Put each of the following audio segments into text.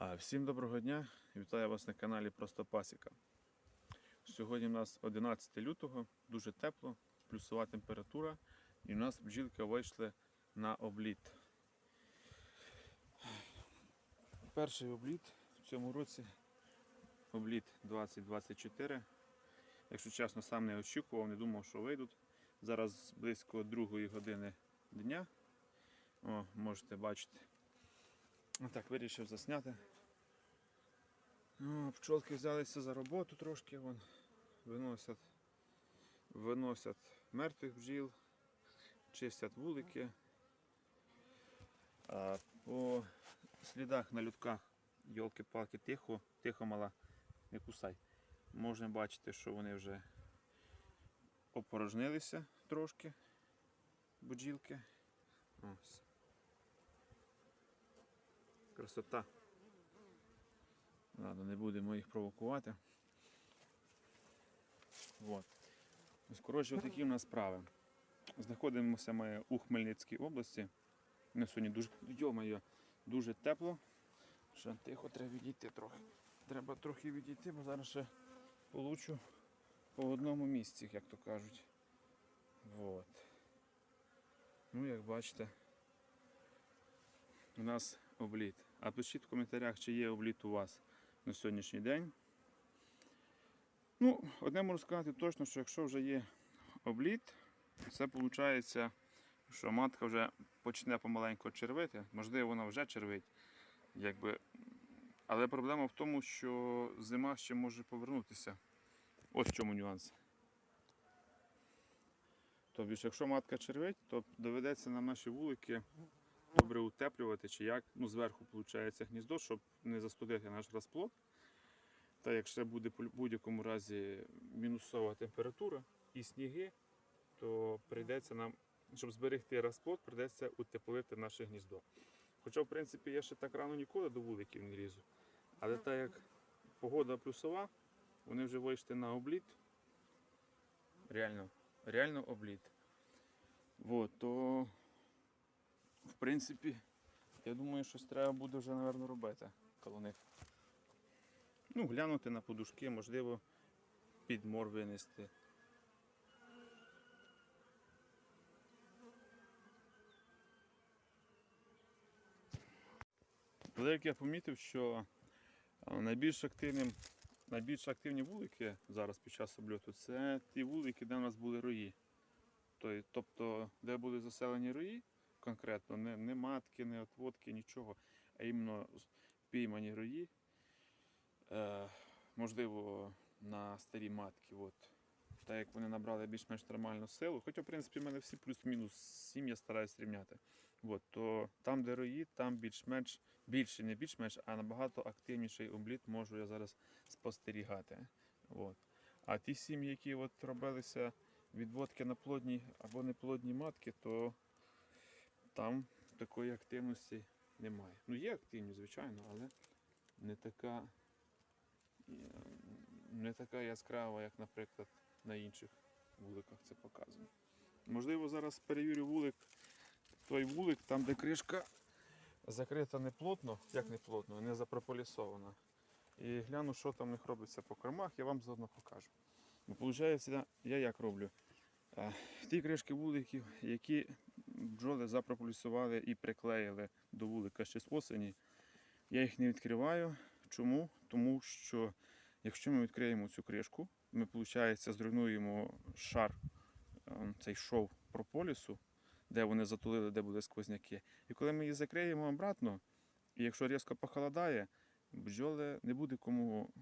Всім доброго дня! Вітаю вас на каналі Просто Пасіка. Сьогодні у нас 11 лютого, дуже тепло, плюсова температура, і у нас бджілки вийшли на обліт. Перший обліт в цьому році обліт 2024. Якщо чесно, сам не очікував, не думав, що вийдуть. Зараз близько другої години дня. О, можете бачити. Так, вирішив засняти. Ну, пчолки взялися за роботу трошки, вон, виносять, виносять мертвих бджіл, чистять вулики. А по слідах на людках йолки-палки тихо, тихо мала, не кусай. Можна бачити, що вони вже опорожнилися трошки бджілки. Ось. Красота. Ладно, не будемо їх провокувати. Вот. Ось, коротше, отакі в нас справи. Знаходимося ми у Хмельницькій області. На сьогодні дуже, йо-моє, дуже тепло. Ще тихо треба відійти трохи. Треба трохи відійти, бо зараз ще получу по одному місці, як то кажуть. Вот. Ну, як бачите, у нас обліт. А пишіть в коментарях, чи є обліт у вас на сьогоднішній день. Ну, одне можу сказати точно, що якщо вже є обліт, це виходить, що матка вже почне помаленьку червити. Можливо, вона вже червить. Якби. Але проблема в тому, що зима ще може повернутися. Ось в чому нюанс. Тобто, якщо матка червить, то доведеться нам наші вулики добре утеплювати чи як. Ну, зверху виходить гніздо, щоб не застудити наш розплод. Та якщо буде в будь-якому разі мінусова температура і сніги, то прийдеться нам, щоб зберегти розплод, прийдеться утеплити наше гніздо. Хоча, в принципі, я ще так рано ніколи до вуликів не лізу. Але так як погода плюсова, вони вже вийшли на обліт. Реально, реально обліт. Вот, то в принципі, я думаю, щось треба буде вже, напевно, робити коло них. Ну, глянути на подушки, можливо, підмор винести. Але як я помітив, що найбільш активним, найбільш активні вулики зараз під час обльоту це ті вулики, де у нас були рої. Тобто, де були заселені рої, конкретно, не, не матки, не отводки, нічого, а іменно піймані рої. Е, можливо, на старі матки. От. Так як вони набрали більш-менш нормальну силу, хоча, в принципі, в мене всі плюс-мінус сім я стараюсь рівняти. От, то там, де рої, там більш-менш більше, не більш-менш, а набагато активніший обліт можу я зараз спостерігати. От. А ті сім'ї, які от робилися відводки на плодні або неплодні матки, то там такої активності немає. Ну, є активність, звичайно, але не така, е, не така яскрава, як, наприклад, на інших вуликах це показано. Можливо, зараз перевірю вулик, той вулик, там, де кришка закрита не плотно, як не плотно, не запрополісована. І гляну, що там в них робиться по кормах, я вам заодно покажу. Бо виходить, я як роблю? Е, Ті кришки вуликів, які бджоли запрополісували і приклеїли до вулика ще з осені, я їх не відкриваю. Чому? Тому що якщо ми відкриємо цю кришку, ми, виходить, зруйнуємо шар, е, цей шов прополісу, де вони затулили, де були сквозняки. І коли ми її закриємо обратно, і якщо різко похолодає, бджоли не буде кому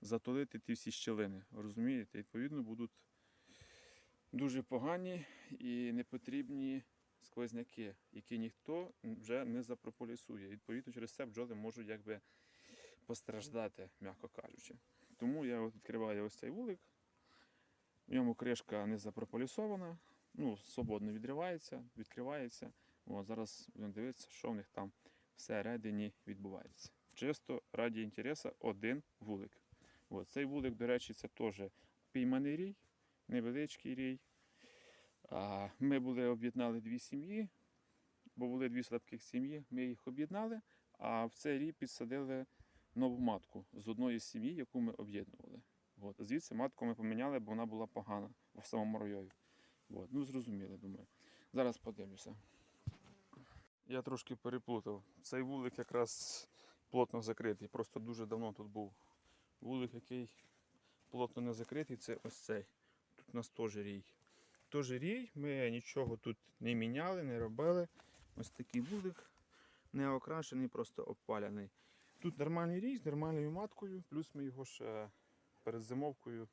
затулити ті всі щілини. Розумієте? Відповідно, будуть дуже погані і непотрібні сквозняки, які ніхто вже не запрополісує. Відповідно, через це бджоли можуть якби постраждати, м'яко кажучи. Тому я відкриваю ось цей вулик. В ньому кришка не запрополісована, ну, свободно відривається, відкривається. О, зараз будемо дивитися, що в них там всередині відбувається. Чисто раді інтересу один вулик. От, цей вулик, до речі, це теж пійманий рій, невеличкий рій. Ми були об'єднали дві сім'ї, бо були дві слабких сім'ї. Ми їх об'єднали, а в цей рій підсадили нову матку з одної сім'ї, яку ми об'єднували. От. Звідси матку ми поміняли, бо вона була погана в самому ройові. От. Ну, зрозуміли, думаю. Зараз подивлюся. Я трошки переплутав. Цей вулик якраз плотно закритий. Просто дуже давно тут був. Вулик, який плотно не закритий, це ось цей. Тут у нас теж рій. Теж рій, ми нічого тут не міняли, не робили. Ось такий вулик, не окрашений, просто обпаляний. Тут нормальний рій з нормальною маткою, плюс ми його ще перед зимовкою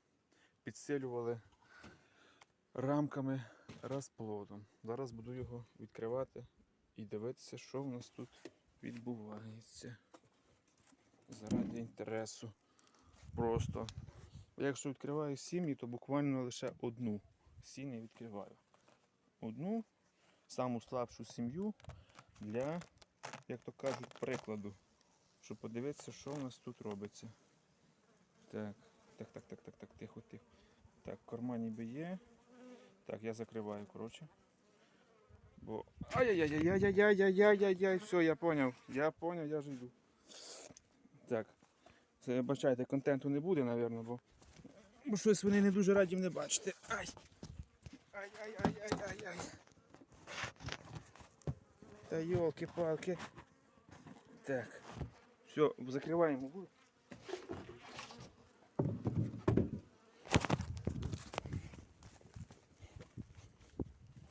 підсилювали рамками розплодом. Зараз буду його відкривати і дивитися, що в нас тут відбувається. Заради інтересу. Просто. Якщо відкриваю сім'ї, то буквально лише одну сім'ю відкриваю. Одну саму слабшу сім'ю для, як то кажуть, прикладу. Щоб подивитися, що у нас тут робиться. Так, так, так, так, так, так, тихо, тихо. Так, корма ніби є. Так, я закриваю, коротше. Бо. Ай-яй-яй-яй-яй-яй-яй-яй-яй, все, я поняв. Я поняв, я вже йду. Так. Це, бачайте, контенту не буде, напевно, бо. Бо щось вони не дуже раді мене бачити. Ай! Ай-ай-ай-ай-ай-ай. Та йолки-палки. Так. Все, закриваємо вулик.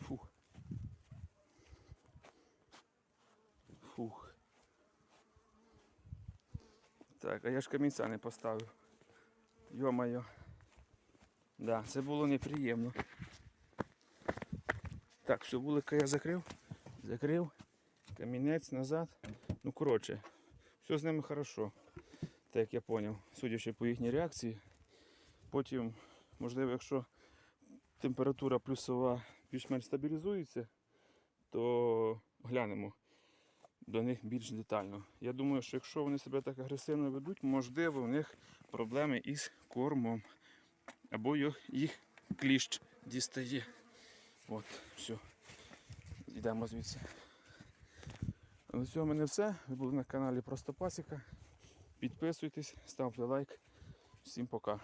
Фух. Фух. Так, а я ж камінця не поставив. Йо-моє. Да, це було неприємно. Так, все, вулика я закрив. Закрив. Камінець назад. Ну, коротше, все з ними хорошо. Так як я зрозумів, судячи по їхній реакції. Потім, можливо, якщо температура плюсова більш-менш стабілізується, то глянемо до них більш детально. Я думаю, що якщо вони себе так агресивно ведуть, можливо, у них проблеми із кормом. Або їх кліщ дістає. От, все. Йдемо звідси. На цьому мене все. Ви були на каналі Просто Пасіка. Підписуйтесь, ставте лайк. Всім пока.